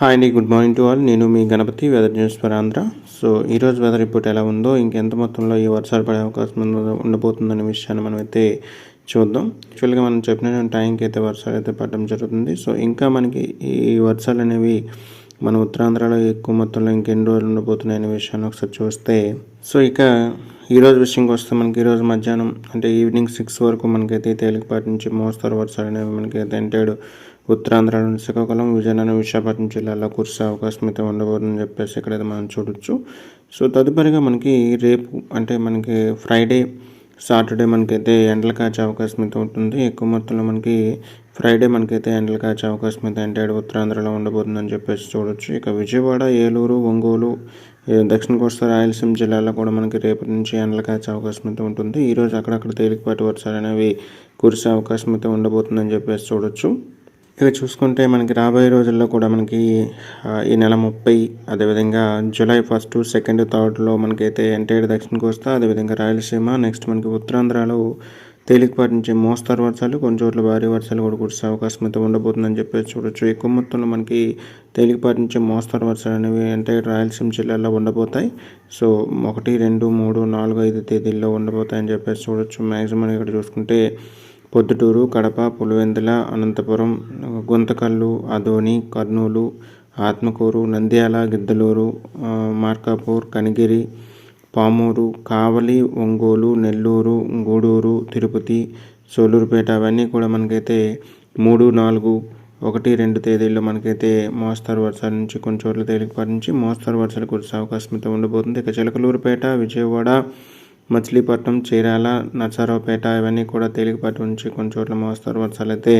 Hi అండి good morning to all నేను మీ Ganapathi weather news for Andhra so ఈరోజు weather report ఎలా ఉందో ఇంకెంత మొత్తంలో ఈ వర్షాలు పడే అవకాశం ఉండబోతుందనే విషయాన్ని మనం అయితే చూద్దాం యాక్చువల్గా మనం చెప్పిన టైంకి అయితే వర్షాలు అయితే పడడం జరుగుతుంది. సో ఇంకా మనకి ఈ వర్షాలు అనేవి మన ఉత్తరాంధ్రలో ఎక్కువ మొత్తంలో ఇంకెన్ని రోజులు ఉండబోతున్నాయి అనే విషయాన్ని ఒకసారి చూస్తే సో ఇక ఈరోజు విషయంకి వస్తే మనకి ఈరోజు మధ్యాహ్నం అంటే ఈవినింగ్ సిక్స్ వరకు మనకైతే తేలికపాటి నుంచి మోస్తరు వర్షాలు అనేవి మనకైతే ఎంటాడు ఉత్తరాంధ్రలోని శ్రీకాకుళం విజయనగరం విశాఖపట్నం జిల్లాలో కురిసే అవకాశం అయితే ఉండబోతుందని చెప్పేసి ఇక్కడైతే మనం చూడొచ్చు. సో తదుపరిగా మనకి రేపు అంటే మనకి ఫ్రైడే సాటర్డే మనకైతే ఎండలు కాచే అవకాశం అయితే ఉంటుంది. ఎక్కువ మొత్తంలో మనకి ఫ్రైడే మనకైతే ఎండలు కాచే అవకాశం అయితే అంటే ఉత్తరాంధ్రలో ఉండబోతుందని చెప్పేసి చూడొచ్చు. ఇక విజయవాడ ఏలూరు ఒంగోలు దక్షిణ కోస్తా రాయలసీమ జిల్లాలో కూడా మనకి రేపటి నుంచి ఎండలు కాచే అవకాశం అయితే ఉంటుంది. ఈరోజు అక్కడక్కడ తేలికపాటి వర్షాలు అనేవి కురిసే అవకాశం అయితే ఉండబోతుందని చెప్పేసి చూడొచ్చు. ఇక చూసుకుంటే మనకి రాబోయే రోజుల్లో కూడా మనకి ఈ నెల ముప్పై అదేవిధంగా జూలై ఫస్ట్ సెకండ్ థర్డ్లో మనకైతే ఎంటైర్ దక్షిణ కోస్తా అదేవిధంగా రాయలసీమ నెక్స్ట్ మనకి ఉత్తరాంధ్రలో తేలికపాటి నుంచి మోస్తారు వర్షాలు కొన్ని చోట్ల భారీ వర్షాలు కూడా కురిసే అవకాశం అయితే ఉండబోతుందని చెప్పేసి చూడొచ్చు. ఎక్కువ మొత్తంలో మనకి తేలికపాటి నుంచి మోస్తారు వర్షాలు అనేవి అంటే రాయలసీమ జిల్లాలో ఉండబోతాయి. సో ఒకటి రెండు మూడు నాలుగు ఐదు తేదీల్లో ఉండబోతాయని చెప్పేసి చూడొచ్చు. మ్యాక్సిమం ఇక్కడ చూసుకుంటే పొద్దుటూరు కడప పులివెందుల అనంతపురం గుంతకల్లు అదోని కర్నూలు ఆత్మకూరు నంద్యాల గిద్దలూరు మార్కాపూర్ కనిగిరి పామూరు కావలి ఒంగోలు నెల్లూరు గూడూరు తిరుపతి సోలూరుపేట అవన్నీ కూడా మనకైతే మూడు నాలుగు ఒకటి రెండు తేదీల్లో మనకైతే మోస్తరు వర్షాల నుంచి కొన్ని చోట్ల తేలికపాటి నుంచి మోస్తరు వర్షాలు కురిసే అవకాశం అయితే ఉండబోతుంది. ఇక చిలకలూరుపేట విజయవాడ మచిలీపట్నం చీరాల నర్సారావుపేట ఇవన్నీ కూడా తేలికపాటి నుంచి కొన్ని చోట్ల మోస్తారు వర్షాలైతే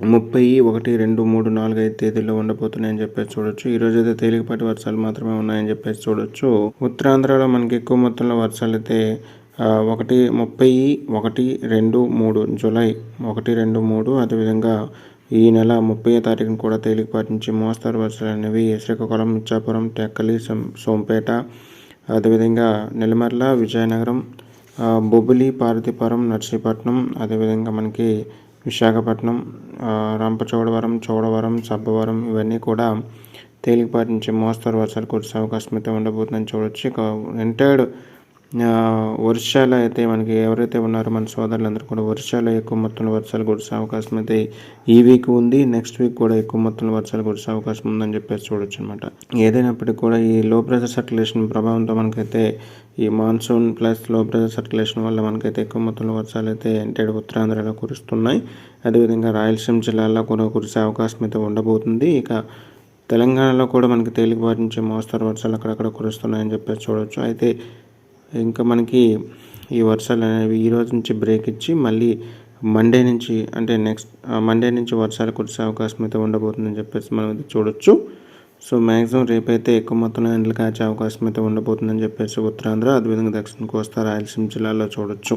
ముప్పై ఒకటి రెండు మూడు నాలుగు ఐదు తేదీల్లో ఉండబోతున్నాయని చెప్పేసి చూడొచ్చు. ఈ రోజు అయితే తేలికపాటి వర్షాలు మాత్రమే ఉన్నాయని చెప్పేసి చూడొచ్చు. ఉత్తరాంధ్రలో మనకి ఎక్కువ మొత్తంలో వర్షాలు అయితే ఒకటి ముప్పై ఒకటి రెండు మూడు జూలై ఒకటి రెండు మూడు అదేవిధంగా ఈ నెల ముప్పై తారీఖున కూడా తేలికపాటి నుంచి మోస్తారు వర్షాలు అనేవి శ్రీకాకుళం ఇచ్చాపురం టెక్కలి సోంపేట అదేవిధంగా నెల్లమర్ల విజయనగరం బొబ్బిలి పార్వతీపురం నర్సీపట్నం అదేవిధంగా మనకి విశాఖపట్నం రంపచోడవరం చోడవరం సబ్బవరం ఇవన్నీ కూడా తేలికపాటి నుంచి మోస్తరు వర్షాలు కురిసే అవకాశం అయితే ఉండబోతుందని చూడొచ్చు. ఇక ఎంటైర్డ్ వర్షాలు అయితే మనకి ఎవరైతే ఉన్నారో మన సోదరులందరూ కూడా వర్షాలు ఎక్కువ మొత్తంలో వర్షాలు కురిసే అవకాశం అయితే ఈ వీక్ ఉంది. నెక్స్ట్ వీక్ కూడా ఎక్కువ మొత్తంలో వర్షాలు కురిసే అవకాశం ఉందని చెప్పేసి చూడొచ్చు అనమాట ఏదైనప్పటికీ కూడా ఈ లో ప్రెషర్ సర్క్యులేషన్ ప్రభావంతో మనకైతే ఈ మాన్సూన్ ప్లస్లో ప్రెషర్ సర్క్యులేషన్ వల్ల మనకైతే ఎక్కువ మొత్తంలో వర్షాలు అయితే అంటే ఉత్తరాంధ్రలో కురుస్తున్నాయి. అదేవిధంగా రాయలసీమ జిల్లాలో కూడా కురిసే అవకాశం అయితే ఉండబోతుంది. ఇక తెలంగాణలో కూడా మనకి తేలికపాటి నుంచి మోస్తరు వర్షాలు అక్కడక్కడ కురుస్తున్నాయని చెప్పేసి చూడవచ్చు అయితే ఇంకా మనకి ఈ వర్షాలు అనేవి ఈ రోజు నుంచి బ్రేక్ ఇచ్చి మళ్ళీ మండే నుంచి అంటే నెక్స్ట్ మండే నుంచి వర్షాలు కురిసే అవకాశం అయితే ఉండబోతుందని చెప్పేసి మనం అయితే చూడొచ్చు. సో మ్యాక్సిమం రేపైతే ఎక్కువ మొత్తంలో ఎండలు కాచే అవకాశం అయితే ఉండబోతుందని చెప్పేసి ఉత్తరాంధ్ర అదేవిధంగా దక్షిణ కోస్తా రాయలసీమ జిల్లాలో చూడొచ్చు.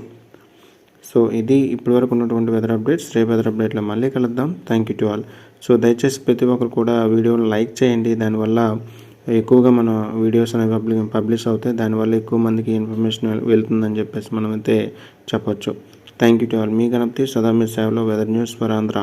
సో ఇది ఇప్పటివరకు ఉన్నటువంటి వెదర్ అప్డేట్స్ రేపు వెదర్ అప్డేట్లో మళ్ళీ కలుద్దాం. Thank you to all so దయచేసి ప్రతి ఒక్కరు కూడా వీడియోని లైక్ చేయండి. దానివల్ల ఎక్కువగా మన వీడియోస్ అనేవి పబ్లి పబ్లిష్ అవుతాయి. దానివల్ల ఎక్కువ మందికి ఇన్ఫర్మేషన్ వెళ్తుందని చెప్పేసి మనం అయితే చెప్పొచ్చు. థ్యాంక్ యూ టు ఆల్ మీ గణపతి సదా మీ సేవలో వెదర్ న్యూస్ ఫర్ ఆంధ్ర